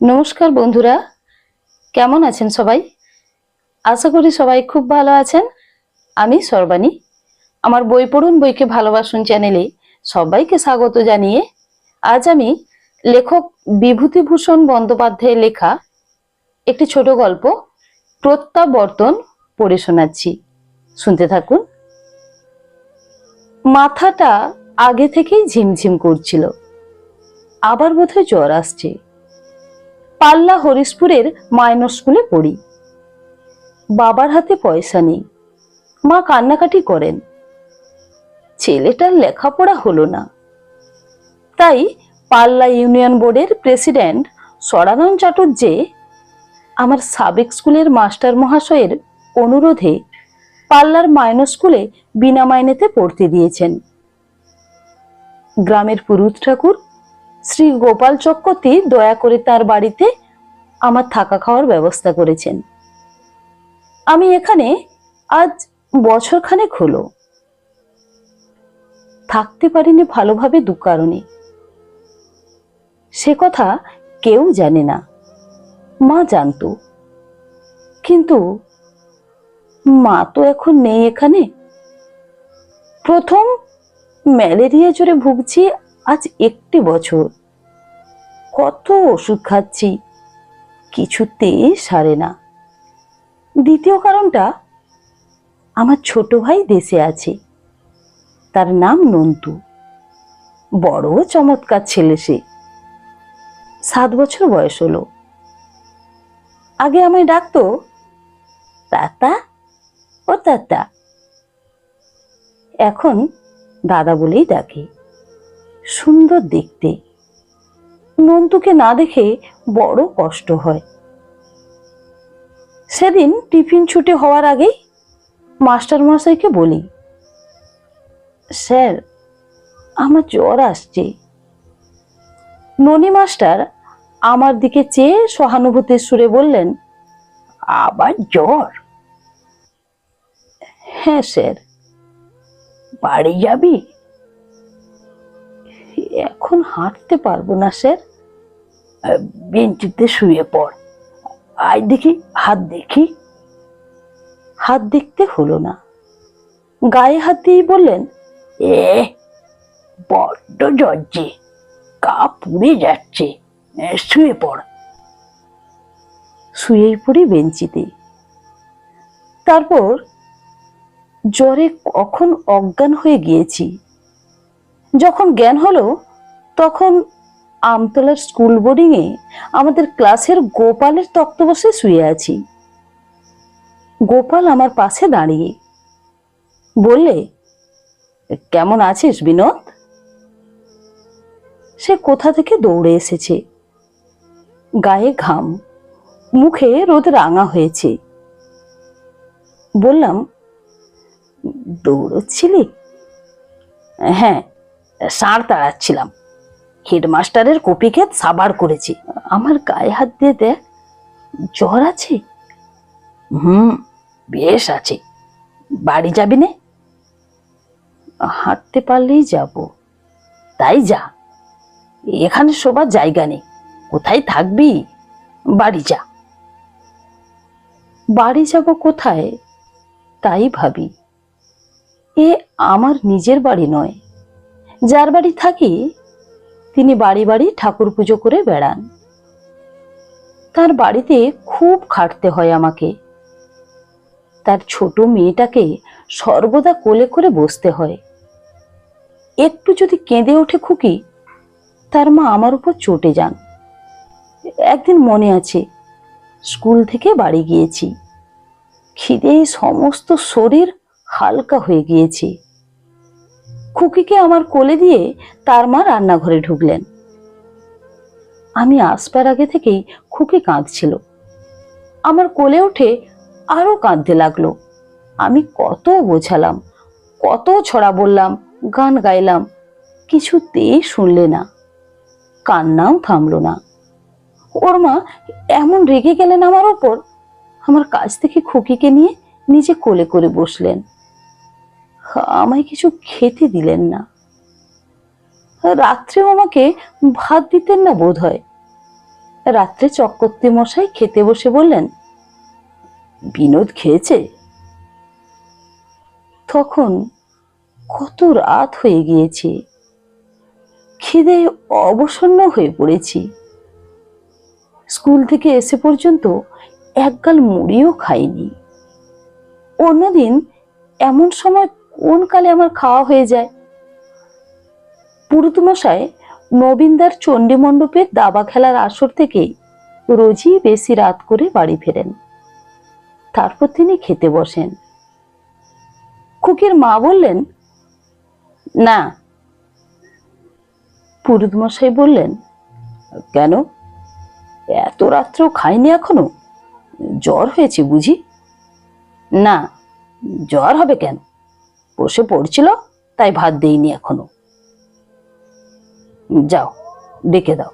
নমস্কার বন্ধুরা, কেমন আছেন সবাই? আশা করি সবাই খুব ভালো আছেন। আমি সর্বাণী। আমার বই পড়ুন, বইকে ভালোবাসুন চ্যানেলে সবাইকে স্বাগত জানিয়ে আজ আমি লেখক বিভূতিভূষণ বন্দ্যোপাধ্যায়ের লেখা একটি ছোট গল্প, প্রত্যাবর্তন, পড়ে শোনাচ্ছি। শুনতে থাকুন। মাথাটা আগে থেকেই ঝিমঝিম করছিল। আবার বোধহয় জ্বর আসছে। পাল্লা হরিশপুরের মাইনর স্কুলে পড়ি। বাবার হাতে পয়সা নেই। মা কান্নাকাটি করেন। ছেলেটার লেখাপড়া হলো না। তাই পাল্লা ইউনিয়ন বোর্ডের প্রেসিডেন্ট সরানন চাটুর্যে আমার সাবেক স্কুলের মাস্টার মহাশয়ের অনুরোধে পাল্লার মাইনর স্কুলে বিনা মাইনেতে পড়তে দিয়েছেন। গ্রামের পুরুত ঠাকুর শ্রী গোপাল চক্রবর্তী দয়া করে তার বাড়িতে আমার থাকা খাওয়ার ব্যবস্থা করেছেন। আমি এখানে আজ বছরখানেক হলো। থাকতে পারিনি ভালোভাবে দু কারণে। সে কথা কেউ জানে না। মা জানতো। কিন্তু মা তো এখন নেই এখানে। প্রথম ম্যালেরিয়া জ্বরে ভুগছি আজ একটি বছর। কত ওষুধ খাচ্ছি, কিছুতেই সারে না। দ্বিতীয় কারণটা, আমার ছোট ভাই দেশে আছে। তার নাম নন্তু। বড় চমৎকার ছেলে সে। সাত বছর বয়স হলো। আগে আমায় ডাকতো, তাতা ও তাতা। এখন দাদা বলেই ডাকে। সুন্দর দেখতে। নন্তুকে না দেখে বড় কষ্ট হয়। সেদিন টিফিন ছুটি হওয়ার আগেই মাস্টার মশাইকে বলি, স্যার, আমার জ্বর আসছে। ননি মাস্টার আমার দিকে চেয়ে সহানুভূতির সুরে বললেন, আবার জ্বর? হ্যাঁ স্যার। বাড়ি যাবি? এখন হাঁটতে পারব না, স্যার। বেঞ্চিতে শুয়ে পড়। আয় দেখি, হাত দেখি। হাত দেখতে হলো না। গায়ে হাত দিয়ে বললেন, এ, বড্ড জ্বরছে কা পুড়ে যাচ্ছে। শুয়ে পড়। শুয়েই পড়ি বেঞ্চিতে। তারপর জ্বরে কখন অজ্ঞান হয়ে গিয়েছি যখন জ্ঞান হলো, তখন আমতলার স্কুল বোর্ডিংয়ে আমাদের ক্লাসের গোপালের তক্ত বসে শুয়ে আছি। গোপাল আমার পাশে দাঁড়িয়ে বললে, কেমন আছিস বিনোদ? সে কোথা থেকে দৌড়ে এসেছে? গায়ে ঘাম, মুখে রোদ রাঙা হয়েছে। বললাম, দৌড়চ্ছিলি? হ্যাঁ ষাঁড় তাড়াচ্ছিলাম। হেডমাস্টারের কপিক্ষেত সাবার করেছি। আমার গায়ে হাত দিয়ে দেখ, জ্বর আছে? হুম, বেশ আছে। বাড়ি যাবি নে? হাঁটতে পারলেই যাব। তাই যা। এখানে শোবার জায়গা নেই। কোথায় থাকবি? বাড়ি যা। বাড়ি যাব কোথায়? তাই ভাবি। এ আমার নিজের বাড়ি নয়। যার বাড়ি থাকি, তিনি বাড়ি বাড়ি ঠাকুর পুজো করে বেড়ান। তার বাড়িতে খুব খাটতে হয় আমাকে। তার ছোট মেয়েটাকে সর্বদা কোলে করে বসতে হয়। একটু যদি কেঁদে ওঠে খুকি, তার মা আমার উপর চটে যান। একদিন মনে আছে, স্কুল থেকে বাড়ি গিয়েছি। খিদে সমস্ত শরীর হালকা হয়ে গিয়েছে। খুকিকে আমার কোলে দিয়ে তার মা রান্নাঘরে ঢুকলেন। আমি আসবার আগে থেকেই খুকি কাঁদছিল। আমার কোলে উঠে আরও কাঁদতে লাগল। আমি কত বোঝালাম, কত ছড়া বললাম, গান গাইলাম, কিছুতেই শুনলে না। কান্নাও থামলো না। ওর মা এমন রেগে গেলেন আমার ওপর। আমার কাছ থেকে খুকিকে নিয়ে নিজে কোলে করে বসলেন। আমায় কিছু খেতে দিলেন না। রাত্রেও আমাকে ভাত দিতেন না বোধ হয় রাত্রে চক্রবর্তী মশাই খেতে বসে বললেন, বিনোদ খেয়েছে? তখন কত রাত হয়ে গিয়েছে। খিদে অবসন্ন হয়ে পড়েছি। স্কুল থেকে এসে পর্যন্ত একগাল মুড়িও খাইনি। অন্যদিন এমন সময় কোন কালে আমার খাওয়া হয়ে যায়? পুরুতমশাই নবীনদার চণ্ডী মণ্ডপের দাবা খেলার আসর থেকে রোজই বেশি রাত করে বাড়ি ফেরেন। তারপর তিনি খেতে বসেন। খুকির মা বললেন, না। পুরুতমশাই বললেন, কেন? এত রাত্রেও খাইনি এখনও? জ্বর হয়েছে বুঝি? না, জ্বর হবে কেন? বসে পড়ছিল, তাই ভাত দেইনি এখনও। যাও, ডেকে দাও।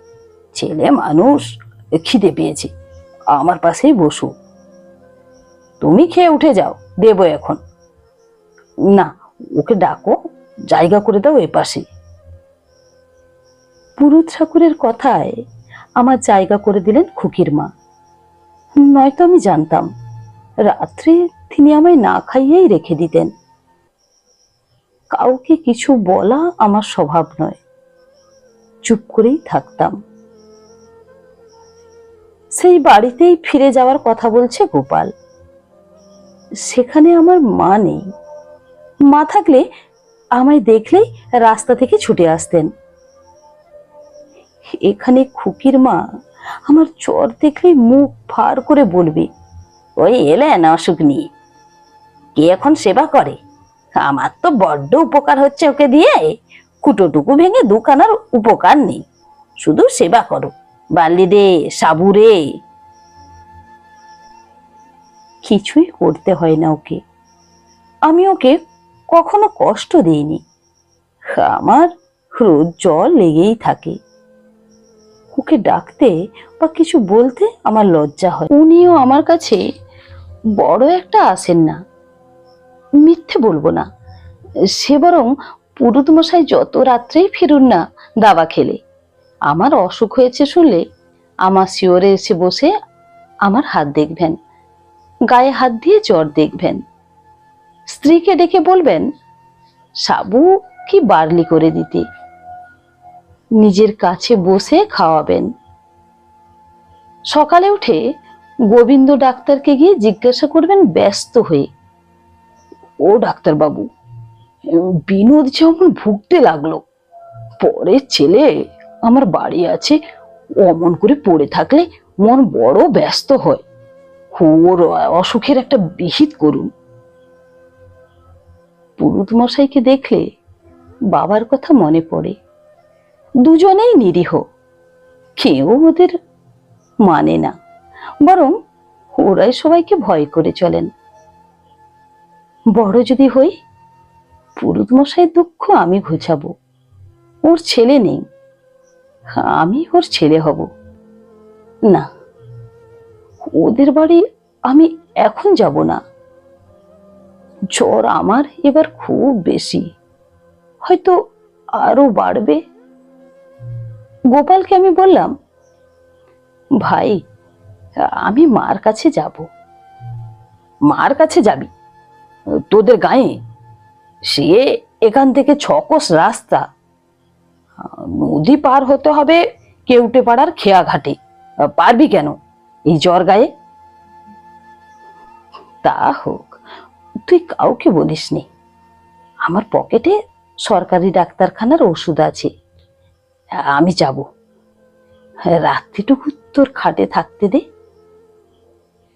ছেলে মানুষ, খিদে পেয়েছে। আমার পাশেই বসু। তুমি খেয়ে উঠে যাও, দেবো এখন। না, ওকে ডাকো, জায়গা করে দাও এ পাশে। পুরুত ঠাকুরের কথায় আমার জায়গা করে দিলেন খুকির মা। নয়তো আমি জানতাম। রাত্রে তিনি আমায় না খাইয়েই রেখে দিতেন। কাউকে কিছু বলা আমার স্বভাব নয়। চুপ করেই থাকতাম। সেই বাড়িতেই ফিরে যাওয়ার কথা বলছে গোপাল। সেখানে আমার মা নেই। মা থাকলে আমায় দেখলেই রাস্তা থেকে ছুটে আসতেন। এখানে খুকির মা আমার জ্বর দেখলেই মুখ ফার করে বলবে, ওই এলেন অসুখ নিয়ে। কে এখন সেবা করে? আমার তো বড্ড উপকার হচ্ছে ওকে দিয়ে। কুটোটুকু ভেঙে দুখানার উপকার নেই। শুধু সেবা করো। বালি রে সাবু রে। কিছুই করতে হয় না ওকে। আমি ওকে কখনো কষ্ট দিইনি। আমার রোজ জল লেগেই থাকে। ওকে ডাকতে বা কিছু বলতে আমার লজ্জা হয়। উনিও আমার কাছে বড় একটা আসেন না। মিথ্যে বলব না। সে বরং পুরুত মশাই যত রাত্রেই ফিরুন না, দাবা খেলে। আমার অসুখ হয়েছে শুনলে আমার শিওরে এসে বসে আমার হাত দেখবেন, গায়ে হাত দিয়ে জ্বর দেখবেন। স্ত্রীকে ডেকে বলবেন, সাবু, কি বার্লি করে দিতে? নিজের কাছে বসে খাওয়াবেন। সকালে উঠে গোবিন্দ ডাক্তারকে গিয়ে জিজ্ঞাসা করবেন, ব্যস্ত হয়ে। ও ডাক্তারবাবু বিনোদ যেমন ভুগতে লাগল। পরে ছেলে আমার বাড়ি আছে অমন করে পড়ে থাকলে মন বড় ব্যস্ত হয়। ওর অসুখের একটা বিহিত করুন। পুরুত মশাইকে দেখলে বাবার কথা মনে পড়ে। দুজনেই নিরীহ। কেউ ওদের মানে না। বরং ওরাই সবাইকে ভয় করে চলেন। বড় যদি হই পুরুত মশাইয়ের দুঃখ আমি ঘুচাবো। ওর ছেলে নেই, আমি ওর ছেলে হব। না, ওদের বাড়ি আমি এখন যাব না। জ্বর আমার এবার খুব বেশি। হয়তো আরও বাড়বে। গোপালকে আমি বললাম, ভাই, আমি মার কাছে যাব। মার কাছে যাবি? তোদের গায়ে? সে এখান থেকে ছকস রাস্তা। নদী পার হতে হবে কেউটে পাড়ার খেয়া ঘাটে পারবি কেন এই জ্বর গায়ে? তা হোক, তুই কাউকে বলিসনি। আমার পকেটে সরকারি ডাক্তারখানার ওষুধ আছে। আমি যাব। রাত্রিটুকু তোর খাটে থাকতে দে।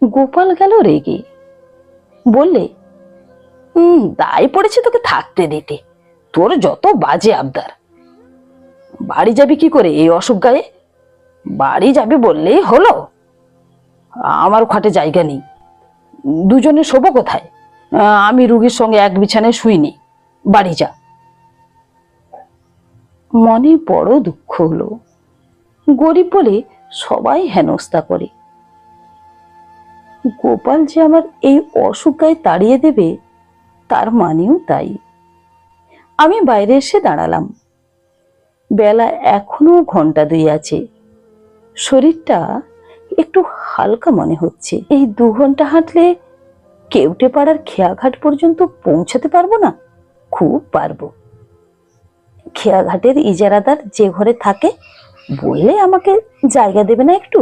গোপাল গেল রেগে। বললে দায় পড়েছে তোকে থাকতে দিতে। তোর যত বাজে আবদার। বাড়ি যাবি কি করে এই অসুখ গায়ে? বাড়ি যাবি বললেই হলো। আমার খাটে জায়গা নেই। দুজনে শোবো কোথায়? আমি রুগীর সঙ্গে এক বিছানায় শুইনি। বাড়ি যা। মনে বড় দুঃখ হলো। গরিব বলে সবাই হেনস্থা করে। গোপাল যে আমার এই অসুখ গায়ে তাড়িয়ে দেবে তার মানেও তাই। আমি বাইরে এসে দাঁড়ালাম। বেলা এখনও ঘণ্টা দুই আছে। শরীরটা একটু হালকা মনে হচ্ছে। এই দু ঘণ্টা হাঁটলে কেউটে পাড়ার খেয়াঘাট পর্যন্ত পৌঁছাতে পারব না? খুব পারব। খেয়াঘাটের ইজারাদার যে ঘরে থাকে, বললে আমাকে জায়গা দেবে না একটু?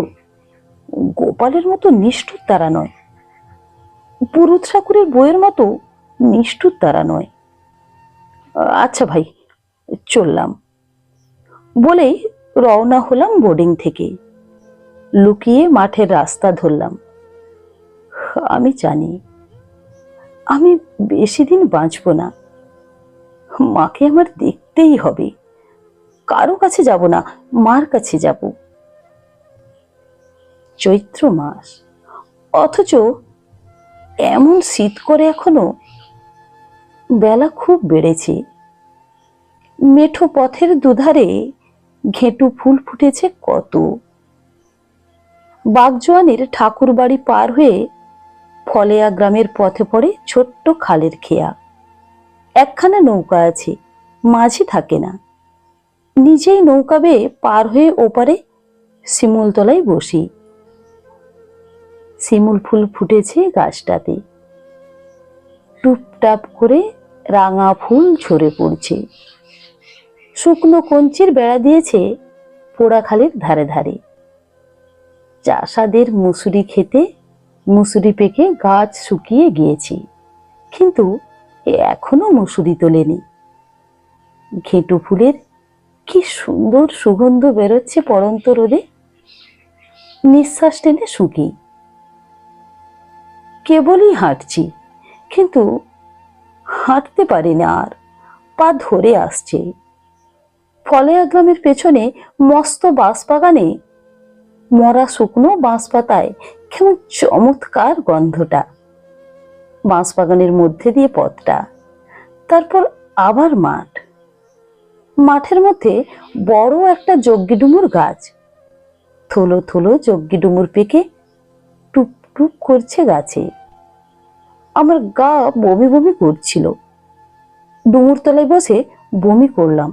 গোপালের মতো নিষ্ঠুর তারা নয়। পুরুত ঠাকুরের বইয়ের মতো নিষ্ঠুর তারা নয়। আচ্ছা ভাই, চললাম। বলেই রওনা হলাম বোর্ডিং থেকে। লুকিয়ে মাঠের রাস্তা ধরলাম। আমি জানি, আমি বেশি দিন বাঁচব না। মাকে আমার দেখতেই হবে। কারও কাছে যাব না, মার কাছে যাব। চৈত্র মাস, অথচ এমন শীত করে এখনও বেলা খুব বেড়েছে। মেঠো পথের দুধারে ঘেঁটু ফুল ফুটেছে কত। বাগজোয়ানের ঠাকুর বাড়ি পার হয়ে ফলেয়া গ্রামের পথে পড়ে ছোট্ট খালের খেয়া। একখানা নৌকা আছে, মাঝি থাকে না। নিজেই নৌকা বেয়ে পার হয়ে ওপারে শিমুলতলায় বসি। শিমুল ফুল ফুটেছে গাছটাতে। টুপটাপ করে রাঙা ফুল ঝরে পড়ছে। শুকনো কঞ্চির বেড়া দিয়েছে পোড়া খালের ধারে ধারে। চাষাদের মুসুরি খেতে মুসুরি পেকে গাছ শুকিয়ে গিয়েছে, কিন্তু এখনও মুসুরি তোলেনি। ঘেঁটু ফুলের কি সুন্দর সুগন্ধ বেরোচ্ছে পড়ন্ত রোদে। নিঃশ্বাস টেনে শুকি। কেবলই হাঁটছি, কিন্তু হাঁটতে পারি না আর, পা ধরে আসছে। ফলেয়া গ্রামের পেছনে মস্ত বাঁশ বাগানে মরা শুকনো বাঁশ পাতায় কেমন চমৎকার গন্ধটা। বাঁশ বাগানের মধ্যে দিয়ে পথটা, তারপর আবার মাঠ। মাঠের মধ্যে বড় একটা যজ্ঞি ডুমুর গাছ। থলো থলো যজ্ঞি ডুমুর পেকে টুপ টুপ করছে গাছে। আমার গা বমি বমি করছিল। ডুমুর তলায় বসে বমি করলাম।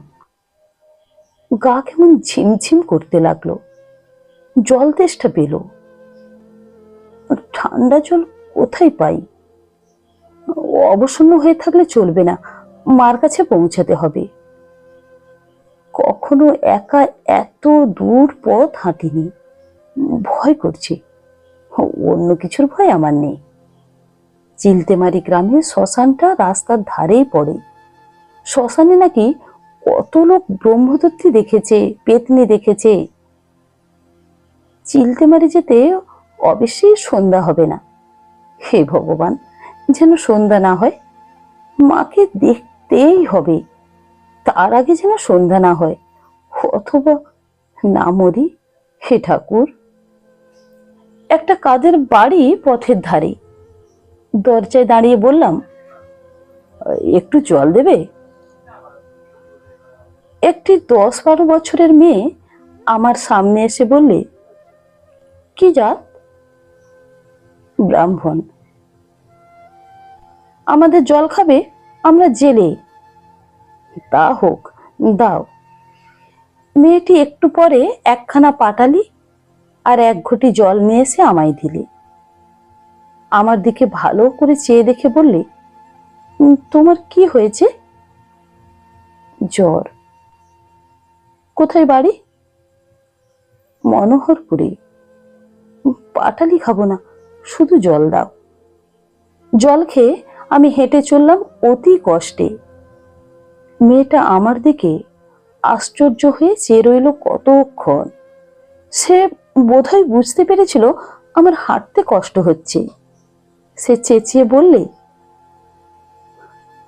গা কেমন ঝিমঝিম করতে লাগল। জল তেষ্টা পেল। ঠান্ডা জল কোথায় পাই? অবসন্ন হয়ে থাকলে চলবে না, মার কাছে পৌঁছাতে হবে। কখনো একা এত দূর পথ হাঁটিনি। ভয় করছে। অন্য কিছুর ভয় আমার নেই। চিলতেমারি গ্রামে শ্মশানটা রাস্তার ধারেই পড়ে। শ্মশানে নাকি কত লোক ব্রহ্মদত্তি দেখেছে, পেতনি দেখেছে। চিলতেমারি যেতে অবশ্যই সন্ধ্যা হবে না। হে ভগবান, যেন সন্ধ্যা না হয়, মাকে দেখতেই হবে। তার আগে যেন সন্ধ্যা না হয়, অথবা না মরি, হে ঠাকুর। একটা কাদের বাড়ি পথের ধারে। দরজায় দাঁড়িয়ে বললাম, একটু জল দেবে? একটি দশ বারো বছরের মেয়ে আমার সামনে এসে বললে, কি জাত? ব্রাহ্মণ। আমাদের জল খাবে, আমরা জেলে। তা হোক, দাও। মেয়েটি একটু পরে একখানা পাটালি আর এক ঘটি জল নিয়ে এসে আমায় দিলে। আমার দিকে ভালো করে চেয়ে দেখে বললে তোমার কি হয়েছে? জ্বর। কোথায় বাড়ি? মনোহরপুরে। পাটালি খাব না, শুধু জল দাও। জল খেয়ে আমি হেঁটে চললাম অতি কষ্টে। মেয়েটা আমার দিকে আশ্চর্য হয়ে চেয়ে রইল কতক্ষণ? সে বোধহয় বুঝতে পেরেছিল আমার হাঁটতে কষ্ট হচ্ছে। সে চেঁচিয়ে বললে,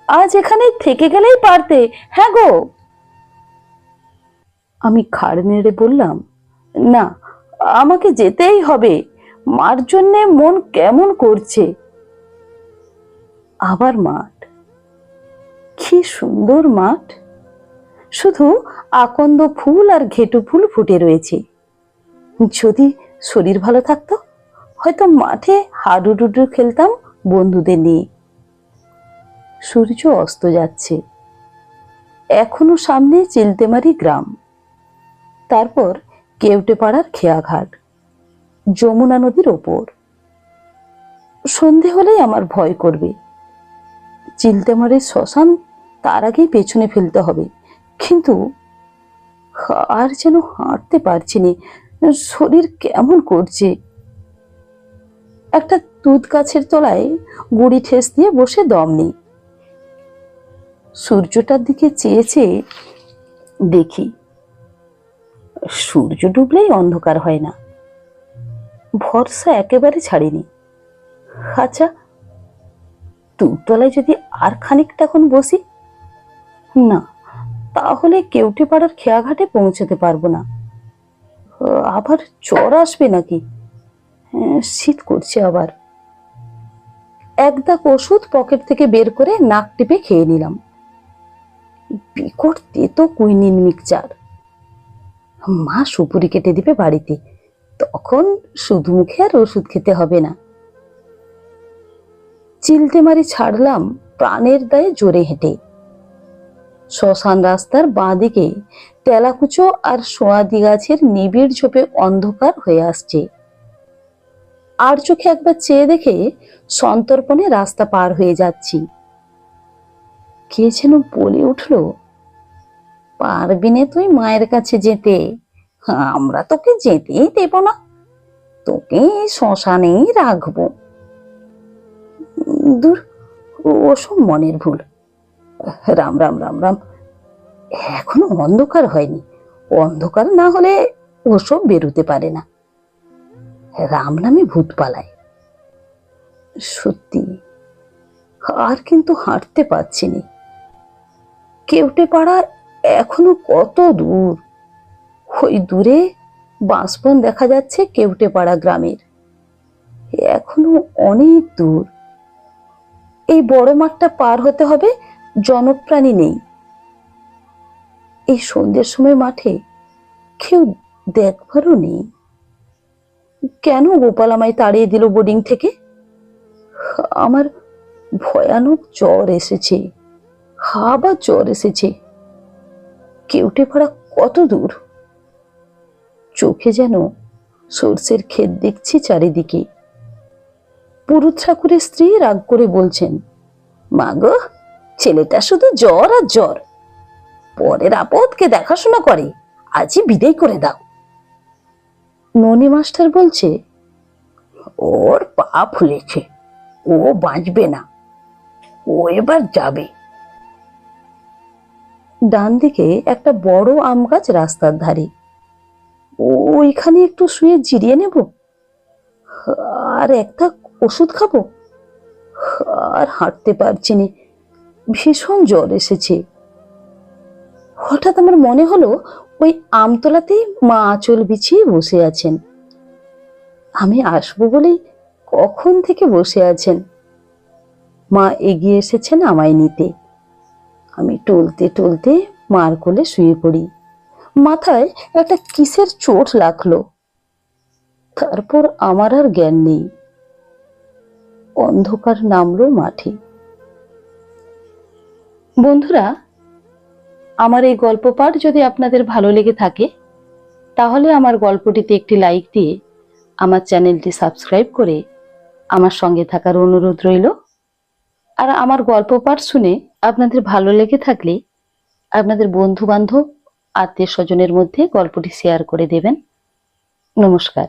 আজ এখানে থেকে গেলেই পারতে হ্যাঁ গো? আমি খাড় নেড়ে বললাম, না, আমাকে যেতেই হবে, মার জন্যে মন কেমন করছে? আবার মাঠ, কি সুন্দর মাঠ! শুধু আকন্দ ফুল আর ঘেটু ফুল ফুটে রয়েছে। যদি শরীর ভালো থাকতো হয়তো মাঠে হাডুডুডু খেলতাম বন্ধুদের নিয়ে। সূর্য অস্ত যাচ্ছে। এখনও সামনে চিলতেমারি গ্রাম। তারপর কেউটে পাড়ার খেয়াঘাট, যমুনা নদীর ওপর। সন্ধে হলেই আমার ভয় করবে। চিলতে মারে শ্মশান তার আগেই পেছনে ফেলতে হবে। কিন্তু আর যেন হাঁটতে পারছি না, শরীর কেমন করছে? একটা তুত গাছের তলায় গুড়ি ঠেস দিয়ে বসে দম নেই। সূর্যটার দিকে চেয়ে চেয়ে দেখি, সূর্য ডুবলেই অন্ধকার হয় না। ভরসা একেবারে ছাড়িনি। আচ্ছা তুরতলায় যদি আর খানিকটা এখন বসি? না, তাহলে কেউটে পাড়ার খেয়াঘাটে পৌঁছাতে পারব না। আবার জ্বর আসবে নাকি? শীত করছে আবার। এক দাগ ওষুধ পকেট থেকে বের করে নাক টিপে খেয়ে নিলাম। বিকট তেতো কুইনিন মিক্সচার। মা সুপুরি কেটে দিবে বাড়িতে, তখন শুধু মুখে আর ওষুধ খেতে হবে না। চিলতে মারি ছাড়লাম, প্রাণের দায়ে জোরে হেঁটে। শ্মশান রাস্তার বাঁদিকে তেলাকুচো আর সোয়াদি গাছের নিবিড় ঝোপে অন্ধকার হয়ে আসছে। আর চোখে একবার চেয়ে দেখে সন্তর্পণে রাস্তা পার হয়ে যাচ্ছি। কে যেন বলে উঠল, পারবি নে তুই মায়ের কাছে যেতে। আমরা তোকে যেতেই দেব না। তোকে শ্মশানেই রাখব। দূর ওসব মনের ভুল। রাম রাম রাম রাম। এখনও অন্ধকার হয়নি। অন্ধকার না হলে ওসব বেরোতে পারে না। রাম নামে ভূত পালায়। সত্যি, আর কিন্তু হাঁটতে পারছি না কেউটে পাড়া এখনও কত দূর। ওই দূরে বাঁশবন দেখা যাচ্ছে কেউটে পাড়া গ্রামের। এখনও অনেক দূর। এই বড় মাঠটা পার হতে হবে, জনপ্রাণী নেই। এই সন্ধ্যের সময় মাঠে কেউ দেখবারও নেই। কেন গোপাল আমায় তাড়িয়ে দিল বোর্ডিং থেকে? আমার ভয়ানক জ্বর এসেছে। আবার জ্বর এসেছে। কেউটে পাড়া কত দূর? চোখে যেন সর্ষের ক্ষেত দেখছি চারিদিকে। পুরুত ঠাকুরের স্ত্রী রাগ করে বলছেন মা গো ছেলেটা শুধু জ্বর আর জ্বর। পরের আপদকে দেখাশোনা করে। আজই বিদায় করে দাও। ননি মাস্টার বলছে ওর পা ফুলেছে ও বাঁচবে না ও এবার যাবে। ডান দিকে একটা বড় আম গাছ রাস্তার ধারে। ওইখানে একটু শুয়ে জিরিয়ে নেব? আর একটা ওষুধ খাব? আর হাঁটতে পারছি না ভীষণ জ্বর এসেছে। হঠাৎ আমার মনে হলো ওই আমতলাতেই মা আঁচল বিছিয়ে বসে আছেন। আমি আসব বলেই কখন থেকে বসে আছেন? মা এগিয়ে এসেছেন আমায় নিতে। আমি টলতে টলতে মার কোলে শুয়ে পড়ি। মাথায় একটা কিসের চোট লাগল। তারপর আমার আর জ্ঞান নেই। অন্ধকার নামলো মাঠে। বন্ধুরা আমার এই গল্প পাঠ যদি আপনাদের ভালো লেগে থাকে, তাহলে আমার গল্পটিতে একটি লাইক দিয়ে আমার চ্যানেলটি সাবস্ক্রাইব করে আমার সঙ্গে থাকার অনুরোধ রইল। আর আমার গল্প পাঠ শুনে আপনাদের ভালো লেগে থাকলে আপনাদের বন্ধু বান্ধব আত্মীয় স্বজনের মধ্যে গল্পটি শেয়ার করে দেবেন। নমস্কার।